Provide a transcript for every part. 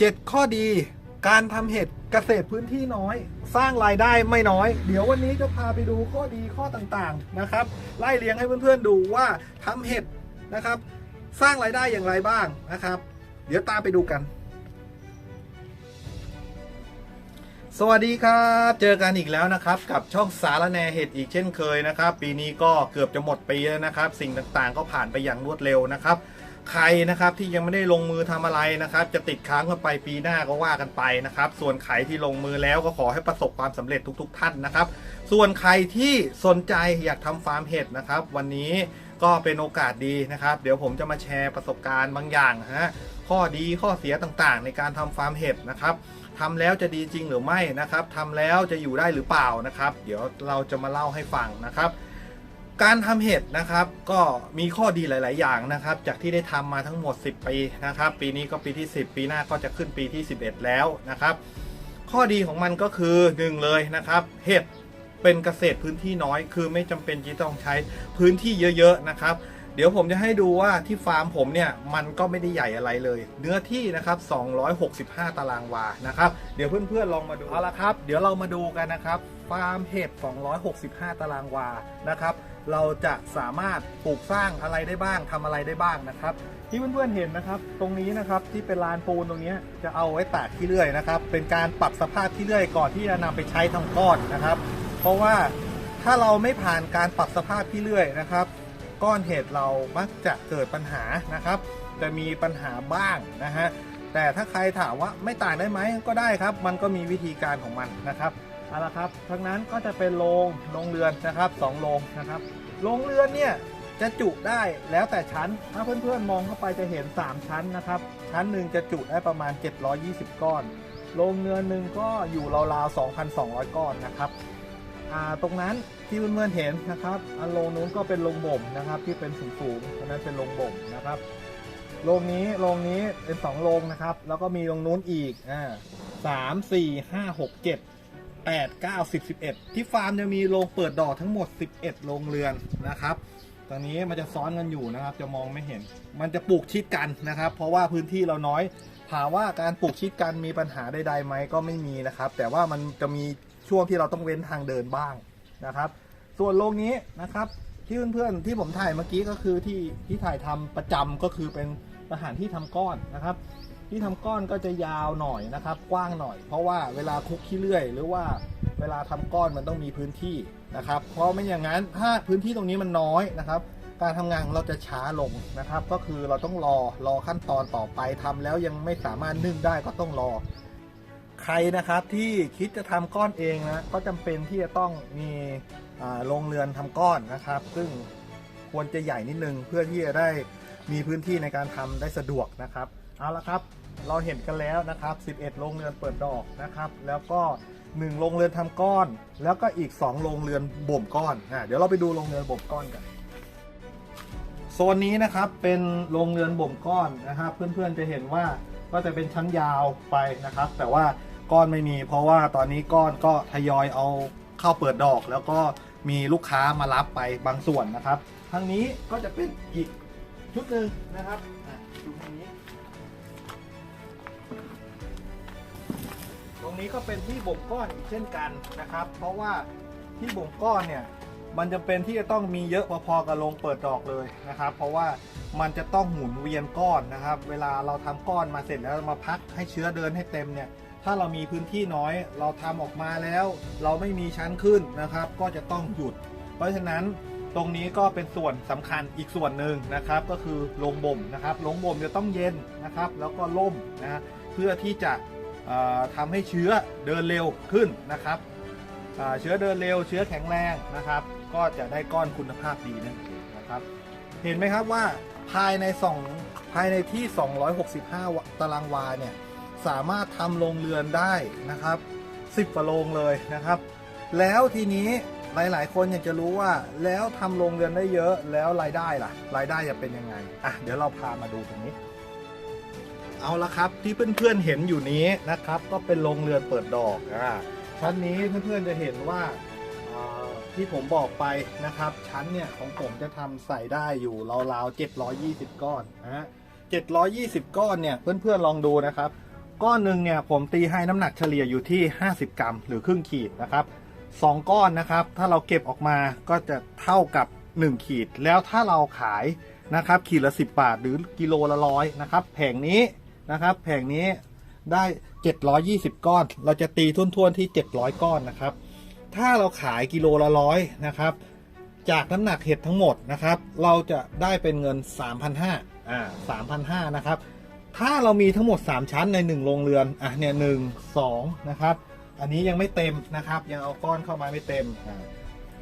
7 ข้อดี การทำเห็ดเกษตรพื้นที่น้อย สร้างรายได้ไม่น้อย เดี๋ยววันนี้จะพาไปดูข้อดีข้อต่างๆนะครับ ไล่เรียงให้เพื่อนๆดูว่าทำเห็ดนะครับ สร้างรายได้อย่างไรบ้างนะครับ เดี๋ยวตามไปดูกัน สวัสดีครับ เจอกันอีกแล้วนะครับ กับช่องสารแนเห็ดอีกเช่นเคยนะครับ ปีนี้ก็เกือบจะหมดปีแล้วนะครับ สิ่งต่างๆ ก็ผ่านไปอย่างรวดเร็วนะครับ ใครนะครับที่ยังไม่ได้ลงมือทำอะไรนะครับ จะติดค้างกันไปปีหน้าก็ว่ากันไปนะครับ ส่วนใครที่ลงมือแล้วก็ขอให้ประสบความสำเร็จทุก ๆ ท่านนะครับ ส่วนใครที่สนใจอยากทำฟาร์มเห็ดนะครับ วันนี้ก็เป็นโอกาสดีนะครับ เดี๋ยวผมจะมาแชร์ประสบการณ์บางอย่างฮะข้อดีข้อเสียต่างๆ ในการทำฟาร์มเห็ดนะครับทำแล้วจะดีจริงหรือไม่นะครับทำแล้วจะอยู่ได้หรือเปล่านะครับ เดี๋ยวเราจะมาเล่าให้ฟังนะครับ การทำเห็ดนะครับก็มีข้อดีหลาย ๆ อย่างนะครับ จากที่ได้ทำมาทั้งหมด 10 ปีนะครับ ปีนี้ก็ปีที่ 10 ปีหน้าก็จะขึ้นปีที่ 11 แล้วนะครับ ข้อดีของมันก็คือหนึ่งเลยนะครับ เห็ดเป็นเกษตรพื้นที่น้อย คือไม่จำเป็นที่ต้องใช้พื้นที่เยอะ ๆ นะครับ เดี๋ยวผมจะให้ดูว่าที่ฟาร์มผมเนี่ยมันก็ไม่ได้ใหญ่อะไรเลย เนื้อที่นะครับ265 ตารางวานะครับ เดี๋ยวเพื่อนๆลองมาดูเอาละครับ เดี๋ยวเรามาดูกันนะครับ ฟาร์มเห็ด265 ตารางวานะครับ เราจะสามารถปลูกสร้างอะไรได้บ้างทำอะไรได้บ้างนะครับ ที่เพื่อนๆเห็นนะครับ ตรงนี้นะครับที่เป็นลานปูนตรงนี้จะเอาไว้ตากขี้เลื่อยนะครับ เป็นการปรับสภาพขี้เลื่อยก่อนที่จะนำไปใช้ทำก้อนนะครับ เพราะว่าถ้าเราไม่ผ่านการปรับสภาพขี้เลื่อยนะครับ ก้อนเห็ดเรามักจะเกิดปัญหานะครับ จะมีปัญหาบ้างนะฮะแต่ถ้าใครถามว่าไม่ต่างได้ไหมก็ได้ครับ มันก็มีวิธีการของมันนะครับ เอาละครับทั้งนั้นก็จะเป็นโรงโรงเรือนนะครับสองโรงนะครับโรงเรือนเนี่ยจะจุได้แล้วแต่ชั้น ถ้าเพื่อนๆมองเข้าไปจะเห็น 3 ชั้นนะครับ ชั้นหนึ่งจะจุได้ประมาณ 720 ก้อนโรงเรือนหนึ่งก็อยู่ราวๆ2,200 ก้อนนะครับตรงนั้นที่เพื่อนๆเห็นนะครับอันโรงนู้นก็เป็นโรงบ่มนะครับที่เป็นสูงๆอันนั้นเป็นโรงบ่มนะครับโรงนี้โรงนี้เป็นสองโรงนะครับ แล้วก็มีโรงนู้นอีกอ่าสามสี่ห้าหกเจ็ด แปดเก้าสิบสิบเอ็ดที่ฟาร์มจะมีโรงเปิดดอกทั้งหมด 11 โรงเรือนนะครับตอนนี้มันจะซ้อนกันอยู่นะครับ จะมองไม่เห็น มันจะปลูกชิดกันนะครับ เพราะว่าพื้นที่เราน้อย ถามว่าการปลูกชิดกันมีปัญหาใดๆไหมก็ไม่มีนะครับ แต่ว่ามันจะมีช่วงที่เราต้องเว้นทางเดินบ้างนะครับ ส่วนโรงนี้นะครับ ที่เพื่อนๆที่ผมถ่ายเมื่อกี้ก็คือที่ที่ถ่ายทำประจำก็คือเป็นสถานที่ทำก้อนนะครับ ที่ทำก้อนก็จะยาวหน่อยนะครับ กว้างหน่อย เพราะว่าเวลาคลุกขี้เลื่อย หรือว่าเวลาทำก้อนมันต้องมีพื้นที่นะครับ เพราะไม่อย่างนั้นถ้าพื้นที่ตรงนี้มันน้อยนะครับ การทำงานเราจะช้าลงนะครับ ก็คือเราต้องรอรอขั้นตอนต่อไปทำแล้วยังไม่สามารถนึ่งได้ก็ต้องรอ ใครนะครับที่คิดจะทำก้อนเองนะก็จำเป็นที่จะต้องมีโรงเรือนทำก้อนนะครับ ซึ่งควรจะใหญ่นิดนึงเพื่อที่จะได้มีพื้นที่ในการทำได้สะดวกนะครับ เอาละครับ เราเห็นกันแล้วนะครับ 11 โรงเรือนเปิดดอกนะครับ แล้วก็ 1 โรงเรือนทำก้อน แล้วก็อีก 2 โรงเรือนบ่มก้อนอ่าเดี๋ยวเราไปดูโรงเรือนบ่มก้อนกัน โซนนี้นะครับเป็นโรงเรือนบ่มก้อนนะครับ เพื่อนๆจะเห็นว่าก็จะเป็นชั้นยาวไปนะครับ แต่ว่าก้อนไม่มี เพราะว่าตอนนี้ก้อนก็ทยอยเอาเข้าเปิดดอก แล้วก็มีลูกค้ามารับไปบางส่วนนะครับทางนี้ก็จะเป็นอีกชุดหนึ่งนะครับอะดูทางนี้ รงนี้ก็เป็นที่บ่มก้อนอีกเช่นกันนะครับ เพราะว่าที่บ่มก้อนเนี่ยมันจะเป็นที่จะต้องมีเยอะพอๆกับโรงเปิดดอกเลยนะครับ เพราะว่ามันจะต้องหมุนเวียนก้อนนะครับ เวลาเราทำก้อนมาเสร็จแล้วมาพักให้เชื้อเดินให้เต็มเนี่ย ถ้าเรามีพื้นที่น้อย เราทำออกมาแล้ว เราไม่มีชั้นขึ้นนะครับ ก็จะต้องหยุด เพราะฉะนั้นตรงนี้ก็เป็นส่วนสำคัญอีกส่วนหนึ่งนะครับ ก็คือโรงบ่มนะครับโรงบ่มจะต้องเย็นนะครับ แล้วก็ล่มนะเพื่อที่จะ ทำให้เชื้อเดินเร็วขึ้นนะครับเชื้อเดินเร็วเชื้อแข็งแรงนะครับ ก็จะได้ก้อนคุณภาพดีนั่นเองนะครับ เห็นไหมครับว่าภายในสองภายในที่ 265 ตารางวาเนี่ยสามารถทำโรงเรือนได้นะครับ 10กว่าโรงเลยนะครับ แล้วทีนี้หลาย ๆ คนอยากจะรู้ว่าแล้วทำโรงเรือนได้เยอะแล้วรายได้ล่ะ รายได้จะเป็นยังไงอะเดี๋ยวเราพามาดูตรงนี้ เอาละครับที่เพื่อนๆเห็นอยู่นี้นะครับ ก็เป็นโรงเรือนเปิดดอกอ่าชั้นนี้เพื่อนๆจะเห็นว่าที่ผมบอกไปนะครับ ชั้นเนี่ยของผมจะทำใส่ได้อยู่ราวๆ720 ก้อนนะฮะ720 ก้อนเนี่ยเพื่อนๆลองดูนะครับ ก้อนหนึ่งเนี่ยผมตีให้น้ำหนักเฉลี่ยอยู่ที่ 50 กรัม หรือครึ่งขีดนะครับสองก้อนนะครับ ถ้าเราเก็บออกมาก็จะเท่ากับ 1 ขีด แล้วถ้าเราขายนะครับ ขีดละ 10 บาท หรือกิโลละร้อยนะครับแผงนี้ นะครับแผงนี้ได้ 720 ก้อน เราจะตีทุ่นๆที่ 700 ก้อนนะครับ ถ้าเราขายกิโลละร้อยนะครับ จากน้ำหนักเห็ดทั้งหมดนะครับ เราจะได้เป็นเงิน 3,500อ่า3,500นะครับ ถ้าเรามีทั้งหมด 3 ชั้นใน 1 โรงเรือน อะเนี่ยหนึ่งสองนะครับ อันนี้ยังไม่เต็มนะครับ ยังเอาก้อนเข้ามาไม่เต็มอ่า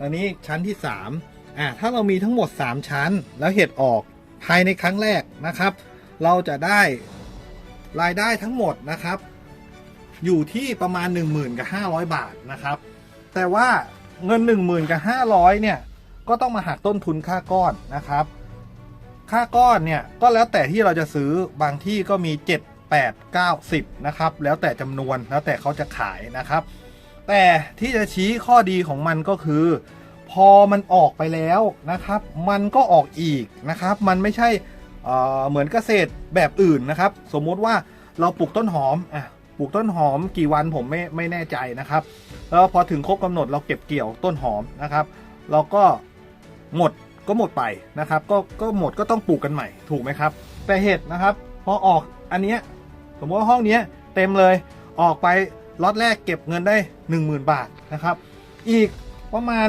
อันนี้ชั้นที่3อ่าถ้าเรามีทั้งหมด 3 ชั้นแล้วเห็ดออกภายในครั้งแรกนะครับ เราจะได้ รายได้ทั้งหมดนะครับ อยู่ที่ประมาณ 1 0 0 0 0กับ500 บาทนะครับ แต่ว่าเงิน 1 0,000กับ500เนี่ยก็ต้องมาหักต้นทุนค่าก้อนนะครับ ค่าก้อนเนี่ยก็แล้วแต่ที่เราจะซื้อบางที่ก็มี 7 8 9 10นะครับแล้วแต่จำนวนแล้วแต่เขาจะขายนะครับ แต่ที่จะชี้ข้อดีของมันก็คือ พอมันออกไปแล้วนะครับ มันก็ออกอีกนะครับ มันไม่ใช่ เหมือนเกษตรแบบอื่นนะครับ สมมุติว่าเราปลูกต้นหอมอะปลูกต้นหอมกี่วันผมไม่ไม่แน่ใจนะครับแล้วพอถึงครบกำหนดเราเก็บเกี่ยวต้นหอมนะครับ เราก็หมดก็หมดไปนะครับ ก็ก็หมดก็ต้องปลูกกันใหม่ถูกไหมครับ แต่เห็ดนะครับพอออกอันเนี้ยสมมติว่าห้องเนี้ยเต็มเลยออกไปล็อตแรกเก็บเงินได้ 10,000 บาทนะครับ อีกประมาณ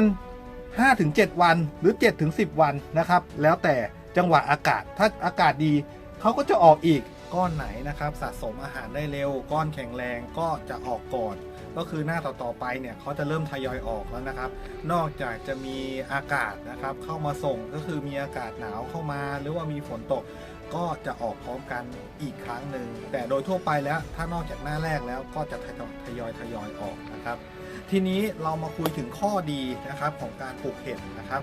5-7 วันหรือ 7-10 วันนะครับ แล้วแต่ จังหวะอากาศ ถ้าอากาศดีเขาก็จะออกอีกก้อนไหนนะครับ สะสมอาหารได้เร็ว ก้อนแข็งแรงก็จะออกก่อนก็คือหน้าต่อๆไปเนี่ยเขาจะเริ่มทยอยออกแล้วนะครับ นอกจากจะมีอากาศนะครับเข้ามาส่งก็คือมีอากาศหนาวเข้ามา หรือว่ามีฝนตกก็จะออกพร้อมกันอีกครั้งหนึ่งแต่โดยทั่วไปแล้วถ้านอกจากหน้าแรกแล้วก็จะทยอยทยอยทยอยออกนะครับ ทีนี้เรามาคุยถึงข้อดีนะครับของการปลูกเห็ดนะครับ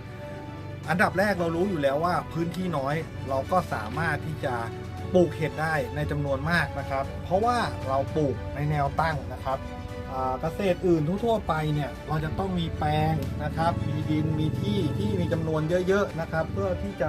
อันดับแรกเรารู้อยู่แล้วว่าพื้นที่น้อยเราก็สามารถที่จะปลูกเห็ดได้ในจำนวนมากนะครับ เพราะว่าเราปลูกในแนวตั้งนะครับเกษตรอื่นทั่วไปเนี่ยเราจะต้องมีแปลงนะครับ มีดินมีที่ที่มีจำนวนเยอะๆนะครับ เพื่อที่จะ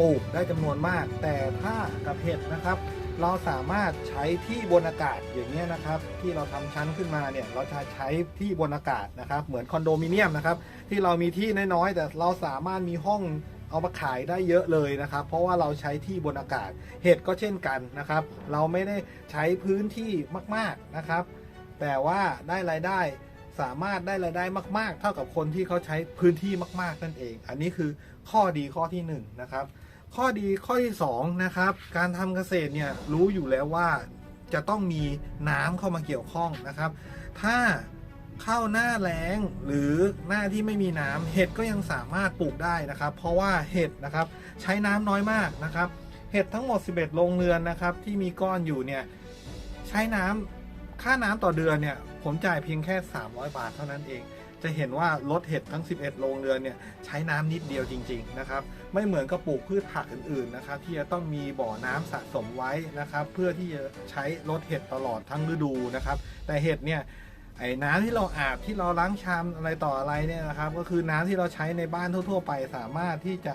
ปลูกได้จำนวนมาก แต่ถ้ากับเห็ดนะครับ เราสามารถใช้ที่บนอากาศอย่างเงี้ยนะครับ ที่เราทำชั้นขึ้นมาเนี่ยเราจะใช้ที่บนอากาศนะครับ เหมือนคอนโดมิเนียมนะครับ ที่เรามีที่น้อยๆแต่เราสามารถมีห้องเอามาขายได้เยอะเลยนะครับ เพราะว่าเราใช้ที่บนอากาศเห็ดก็เช่นกันนะครับ เราไม่ได้ใช้พื้นที่มากๆนะครับ แต่ว่าได้รายได้สามารถได้รายได้มาก ๆ เท่ากับคนที่เขาใช้พื้นที่มาก ๆ นั่นเอง อันนี้คือข้อดีข้อที่หนึ่งนะครับ ข้อดีข้อที่สองนะครับการทำเกษตรเนี่ยรู้อยู่แล้วว่าจะต้องมีน้ำเข้ามาเกี่ยวข้องนะครับ ถ้าเข้าหน้าแล้งหรือหน้าที่ไม่มีน้ำเห็ดก็ยังสามารถปลูกได้นะครับ เพราะว่าเห็ดนะครับใช้น้ำน้อยมากนะครับ เห็ดทั้งหมด 11 โรงเรือนนะครับ ที่มีก้อนอยู่เนี่ยใช้น้ำค่าน้ำต่อเดือนเนี่ยผมจ่ายเพียงแค่ 300 บาทเท่านั้นเอง จะเห็นว่ารถเห็ดทั้ง 11 โรงเรือนเนี่ยใช้น้ำนิดเดียวจริงๆนะครับไม่เหมือนกับปลูกพืชผักอื่นๆนะครับที่จะต้องมีบ่อน้ำสะสมไว้นะครับเพื่อที่จะใช้รดเห็ดตลอดทั้งฤดูนะครับแต่เห็ดเนี่ยไอ้น้ำที่เราอาบที่เราล้างชามอะไรต่ออะไรเนี่ยนะครับก็คือน้ำที่เราใช้ในบ้านทั่ว ๆ ไปสามารถที่จะ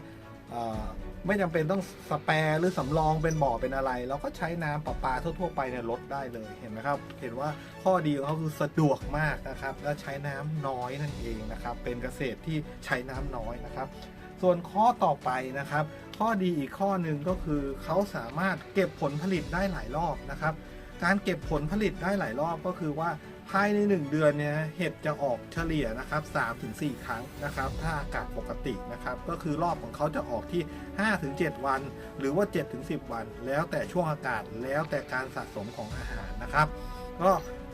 ไม่จำเป็นต้องสแปร์หรือสำรองเป็นบ่อเป็นอะไร เราก็ใช้น้ำประปาทั่ว ๆ ไปเนี่ยลดได้เลยเห็นไหมครับ เห็นว่าข้อดีของเขาคือสะดวกมากนะครับ และใช้น้ำน้อยนั่นเองนะครับ เป็นเกษตรที่ใช้น้ำน้อยนะครับ ส่วนข้อต่อไปนะครับ ข้อดีอีกข้อหนึ่งก็คือเขาสามารถเก็บผลผลิตได้หลายรอบนะครับ การเก็บผลผลิตได้หลายรอบก็คือว่าภายใน 1 เดือนเนี่ยเห็ดจะออกเฉลี่ยนะครับ3-4 ครั้งนะครับ ถ้าอากาศปกตินะครับ ก็คือรอบของเขาจะออกที่ 5-7 วัน หรือว่า 7-10 วัน แล้วแต่ช่วงอากาศแล้วแต่การสะสมของอาหารนะครับ ก็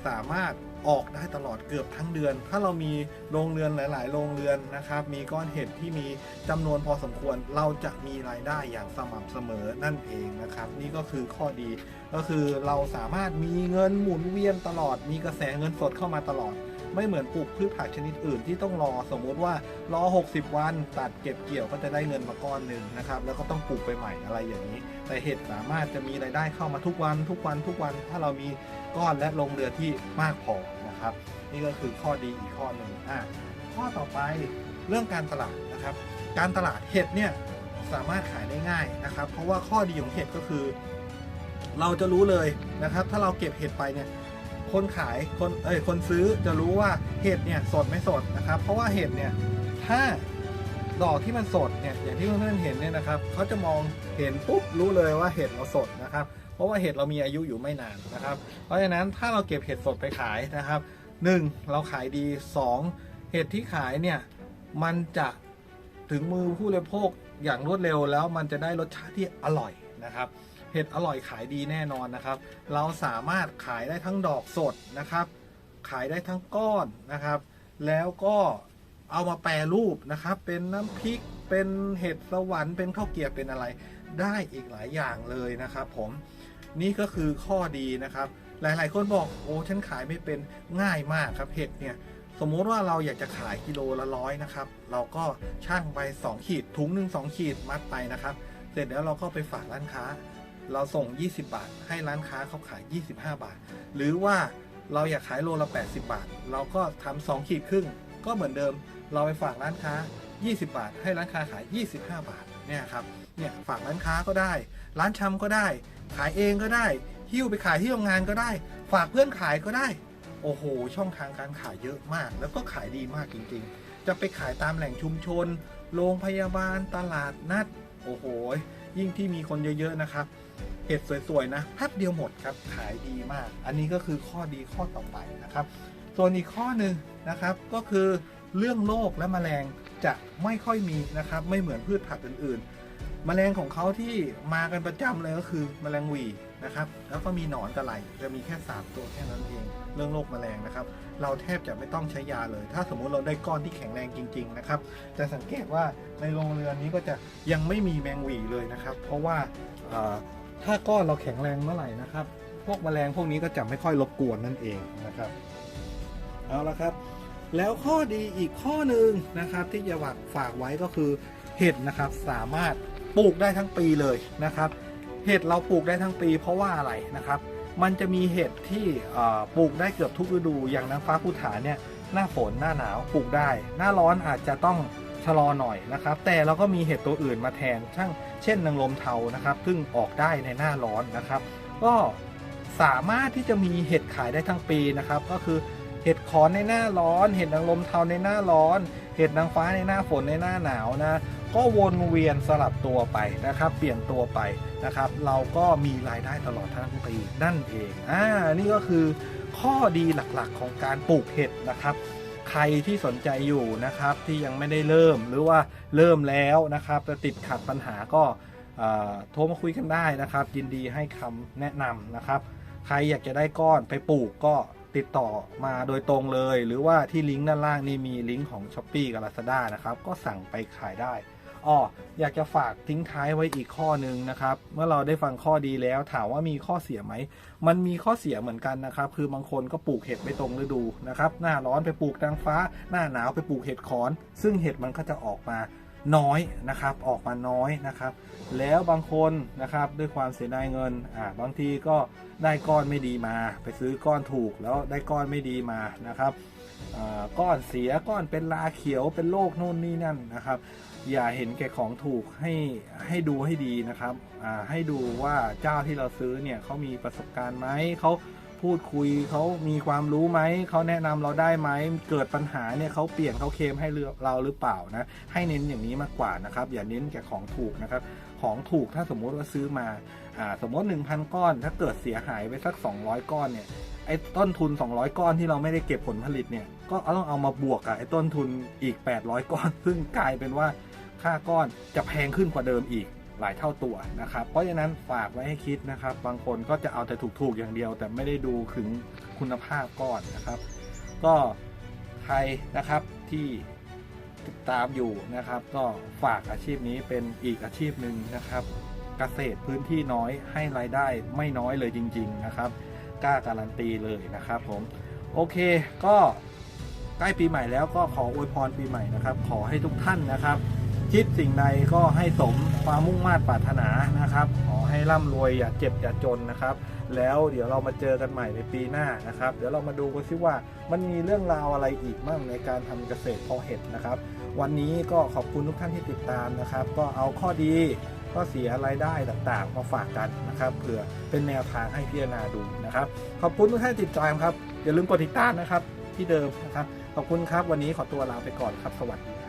สามารถ ออกได้ตลอดเกือบทั้งเดือน ถ้าเรามีโรงเรือนหลาย ๆ โรงเรือนนะครับ มีก้อนเห็ดที่มีจำนวนพอสมควร เราจะมีรายได้อย่างสม่ำเสมอนั่นเองนะครับ นี่ก็คือข้อดี ก็คือเราสามารถมีเงินหมุนเวียนตลอด มีกระแสเงินสดเข้ามาตลอด ไม่เหมือนปลูกพืชผักชนิดอื่นที่ต้องรอสมมุติว่ารอ 60 วัน ตัดเก็บเกี่ยวก็จะได้เงินมาก้อนหนึ่งนะครับ แล้วก็ต้องปลูกไปใหม่อะไรอย่างนี้ แต่เห็ดสามารถจะมีรายได้เข้ามาทุกวัน ทุกวันทุกวันถ้าเรามีก้อนและลงเรือที่มากพอนะครับ นี่ก็คือข้อดีอีกข้อหนึ่งอะข้อต่อไปเรื่องการตลาดนะครับ การตลาดเห็ดเนี่ยสามารถขายได้ง่ายนะครับ เพราะว่าข้อดีของเห็ดก็คือ เราจะรู้เลยนะครับ ถ้าเราเก็บเห็ดไปเนี่ย คนขายคนเอ้ยคนซื้อจะรู้ว่าเห็ดเนี่ยสดไม่สดนะครับ เพราะว่าเห็ดเนี่ยถ้าดอกที่มันสดเนี่ยอย่างที่เพื่อนๆเห็นเนี่ยนะครับเขาจะมองเห็นปุ๊บรู้เลยว่าเห็ดเราสดนะครับ เพราะว่าเห็ดเรามีอายุอยู่ไม่นานนะครับ เพราะฉะนั้นถ้าเราเก็บเห็ดสดไปขายนะครับหนึ่งเราขายดีสองเห็ดที่ขายเนี่ยมันจะถึงมือผู้บริโภคอย่างรวดเร็วแล้วมันจะได้รสชาติที่อร่อยนะครับ เห็ดอร่อยขายดีแน่นอนนะครับ เราสามารถขายได้ทั้งดอกสดนะครับ ขายได้ทั้งก้อนนะครับ แล้วก็เอามาแปรรูปนะครับ เป็นน้ำพริกเป็นเห็ดสวรรค์เป็นข้าวเกรียบเป็นอะไรได้อีกหลายอย่างเลยนะครับ ผมนี่ก็คือข้อดีนะครับ หลายๆ คนบอกโอ้ฉันขายไม่เป็นง่ายมากครับเห็ดเนี่ยสมมุติว่าเราอยากจะขายกิโลละร้อยนะครับ เราก็ช่างไป 2 ขีดถุงหนึ่งสองขีดมัดไปนะครับ เสร็จแล้วเราก็ไปฝากร้านค้า เราส่ง 20 บาท ให้ร้านค้าเขาขาย 25 บาท หรือว่าเราอยากขายโลละ 80 บาท เราก็ทำสองขีดครึ่ง ก็เหมือนเดิม เราไปฝากร้านค้า 20 บาท ให้ร้านค้าขาย 25 บาท เนี่ยครับ เนี่ยฝากร้านค้าก็ได้ ร้านชำก็ได้ ขายเองก็ได้ หิ้วไปขายที่โรงงานก็ได้ ฝากเพื่อนขายก็ได้ โอ้โห ช่องทางการขายเยอะมาก แล้วก็ขายดีมากจริงๆ จะไปขายตามแหล่งชุมชน โรงพยาบาล ตลาดนัด โอ้โห ยิ่งที่มีคนเยอะๆนะครับเห็ดสวยๆนะแป๊บเดียวหมดครับขายดีมาก อันนี้ก็คือข้อดีข้อต่อไปนะครับ ส่วนอีกข้อหนึ่งนะครับก็คือเรื่องโรคและแมลงจะไม่ค่อยมีนะครับ ไม่เหมือนพืชผักอื่นๆ แมลงของเขาที่มากันประจำเลยก็คือแมลงวีนะครับ แล้วก็มีหนอนกระไหลจะมีแค่ 3 ตัวแค่นั้นเอง เรื่องโรคแมลงนะครับ เราแทบจะไม่ต้องใช้ยาเลย ถ้าสมมุติเราได้ก้อนที่แข็งแรงจริง ๆ นะครับ จะสังเกตว่าในโรงเรือนนี้ก็จะยังไม่มีแมงหวีเลยนะครับ เพราะว่าถ้าก้อนเราแข็งแรงเมื่อไหร่นะครับ พวกแมลงพวกนี้ก็จะไม่ค่อยรบกวนนั่นเองนะครับ เอาละครับ แล้วข้อดีอีกข้อหนึ่งนะครับ ที่จะฝากฝากไว้ก็คือเห็ดนะครับสามารถปลูกได้ทั้งปีเลยนะครับ เห็ดเราปลูกได้ทั้งปี เพราะว่าอะไรนะครับ มันจะมีเห็ดที่ปลูกได้เกือบทุกฤดู อย่างนางฟ้าภูฐานเนี่ยหน้าฝนหน้าหนาวปลูกได้ หน้าร้อนอาจจะต้องชะลอหน่อยนะครับ แต่เราก็มีเห็ดตัวอื่นมาแทนช่างเช่นนางลมเทานะครับ ซึ่งออกได้ในหน้าร้อนนะครับ ก็สามารถที่จะมีเห็ดขายได้ทั้งปีนะครับ ก็คือเห็ดขอนในหน้าร้อน เห็ดนางลมเทาในหน้าร้อน เห็ดนางฟ้าในหน้าฝนในหน้าหนาวนะก็วนเวียนสลับตัวไปนะครับ เปลี่ยนตัวไปนะครับ เราก็มีรายได้ตลอดทั้งปีนั่นเองอ่านี่ก็คือข้อดีหลักๆของการปลูกเห็ดนะครับใครที่สนใจอยู่นะครับที่ยังไม่ได้เริ่มหรือว่าเริ่มแล้วนะครับแต่ติดขัดปัญหาก็โทรมาคุยกันได้นะครับ ยินดีให้คำแนะนำนะครับ ใครอยากจะได้ก้อนไปปลูกก็ ติดต่อมาโดยตรงเลย หรือว่าที่ลิงก์ด้านล่างนี่มีลิงก์ของ s h อ p e e กับ Lazada นะครับก็สั่งไปขายได้อ้ออยากจะฝากทิ้งท้ายไว้อีกข้อหนึ่งนะครับเมื่อเราได้ฟังข้อดีแล้วถามว่ามีข้อเสียไหม มันมีข้อเสียเหมือนกันนะครับ คือบางคนก็ปลูกเห็ดไม่ตรงฤดูนะครับ หน้าร้อนไปปลูกนางฟ้า หน้าหนาวไปปลูกเห็ดขอน ซึ่งเห็ดมันก็จะออกมา น้อยนะครับออกมาน้อยนะครับ แล้วบางคนนะครับด้วยความเสียดายเงินอ่าบางทีก็ได้ก้อนไม่ดีมา ไปซื้อก้อนถูกแล้วได้ก้อนไม่ดีมานะครับก้อนเสียก้อนเป็นลาเขียวเป็นโรคนู่นนี่นั่นนะครับ อย่าเห็นแก่ของถูกให้ให้ดูให้ดีนะครับให้ดูว่าเจ้าที่เราซื้อเนี่ยเขามีประสบการณ์ไหมเขา พูดคุยเขามีความรู้ไหมเขาแนะนำเราได้ไหมเกิดปัญหาเนี่ยเขาเปลี่ยนเขาเคมให้เราหรือเปล่านะให้เน้นอย่างนี้มากกว่านะครับ อย่าเน้นแก่ของถูกนะครับ ของถูกถ้าสมมุติว่าซื้อมาอ่าสมมติ 1,000 ก้อน ถ้าเกิดเสียหายไปสัก 200 ก้อนเนี่ยไอ้ต้นทุน 200 ก้อนที่เราไม่ได้เก็บผลผลิตเนี่ยก็ต้องเอามาบวกกับไอ้ต้นทุนอีก 800 ก้อน ซึ่งกลายเป็นว่าค่าก้อนจะแพงขึ้นกว่าเดิมอีก หลายเท่าตัวนะครับ เพราะฉะนั้นฝากไว้ให้คิดนะครับ บางคนก็จะเอาแต่ถูกๆอย่างเดียว แต่ไม่ได้ดูถึงคุณภาพก้อนนะครับ ก็ใครนะครับที่ติดตามอยู่นะครับ ก็ฝากอาชีพนี้เป็นอีกอาชีพหนึ่งนะครับเกษตรพื้นที่น้อยให้รายได้ไม่น้อยเลยจริง ๆนะครับกล้าการันตีเลยนะครับผมโอเคก็ใกล้ปีใหม่แล้วก็ขออวยพรปีใหม่นะครับ ขอให้ทุกท่านนะครับ คิดสิ่งใดก็ให้สมความมุ่งมา่ปรารถนานะครับ ขอให้ร่ำรวยอย่าเจ็บอย่าจนนะครับ แล้วเดี๋ยวเรามาเจอกันใหม่ในปีหน้านะครับ เดี๋ยวเรามาดูกันซิว่ามันมีเรื่องราวอะไรอีกบ้างในการทำเกษตรพาะเห็ดนะครับ วันนี้ก็ขอบคุณทุกท่านที่ติดตามนะครับ ก็เอาข้อดีข้อเสียรายได้ต่างๆ มาฝากกันนะครับเผื่อเป็นแนวทางให้พิจารณาดูนะครับ ขอบคุณทุกท่านติดตามครับอย่าลืมกดติดตามนะครับที่เดิมนะครับขอบคุณครับวันนี้ขอตัวลาไปก่อนครับสวัสดี